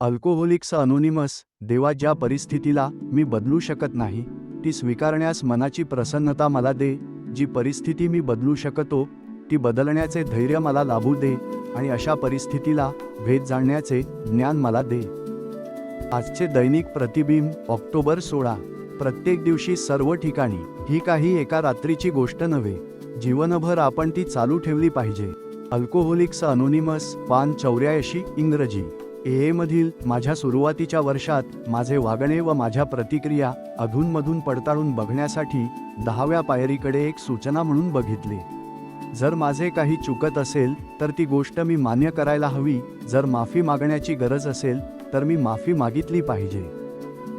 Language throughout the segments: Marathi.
अल्कोहोलिक्स अनोनिमस देवा ज्या परिस्थितीला मी बदलू शकत नाही ती स्वीकारण्यास मनाची प्रसन्नता मला दे जी परिस्थिती मी बदलू शकतो ती बदलण्याचे धैर्य मला लाभू दे आणि अशा परिस्थितीला भेद जाणण्याचे ज्ञान मला दे. आजचे दैनिक प्रतिबिंब ऑक्टोबर सोळा. प्रत्येक दिवशी सर्व ठिकाणी ही काही एका रात्रीची गोष्ट नव्हे. जीवनभर आपण ती चालू ठेवली पाहिजे. अल्कोहोलिक्स अनोनिमस पान चौऱ्याऐंशी इंग्रजी. एएमधील माझ्या सुरुवातीच्या वर्षात माझे वागणे व माझ्या प्रतिक्रिया अधूनमधून पडताळून बघण्यासाठी दहाव्या पायरीकडे एक सूचना म्हणून बघितले. जर माझे काही चुकत असेल तर ती गोष्ट मी मान्य करायला हवी. जर माफी मागण्याची गरज असेल तर मी माफी मागितली पाहिजे.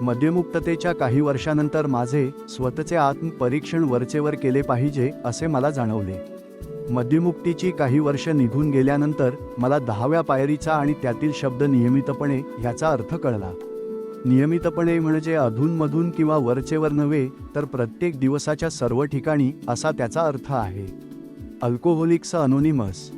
मद्यमुक्ततेच्या काही वर्षानंतर माझे स्वतःचे आत्मपरीक्षण वरचेवर केले पाहिजे असे मला जाणवले. मद्यमुक्तीची काही वर्ष निघून गेल्यानंतर मला दहाव्या पायरीचा आणि त्यातील शब्द नियमितपणे ह्याचा अर्थ कळला. नियमितपणे म्हणजे अधूनमधून किंवा वरचेवर नव्हे तर प्रत्येक दिवसाच्या सर्व ठिकाणी असा त्याचा अर्थ आहे. Alcoholics anonymous.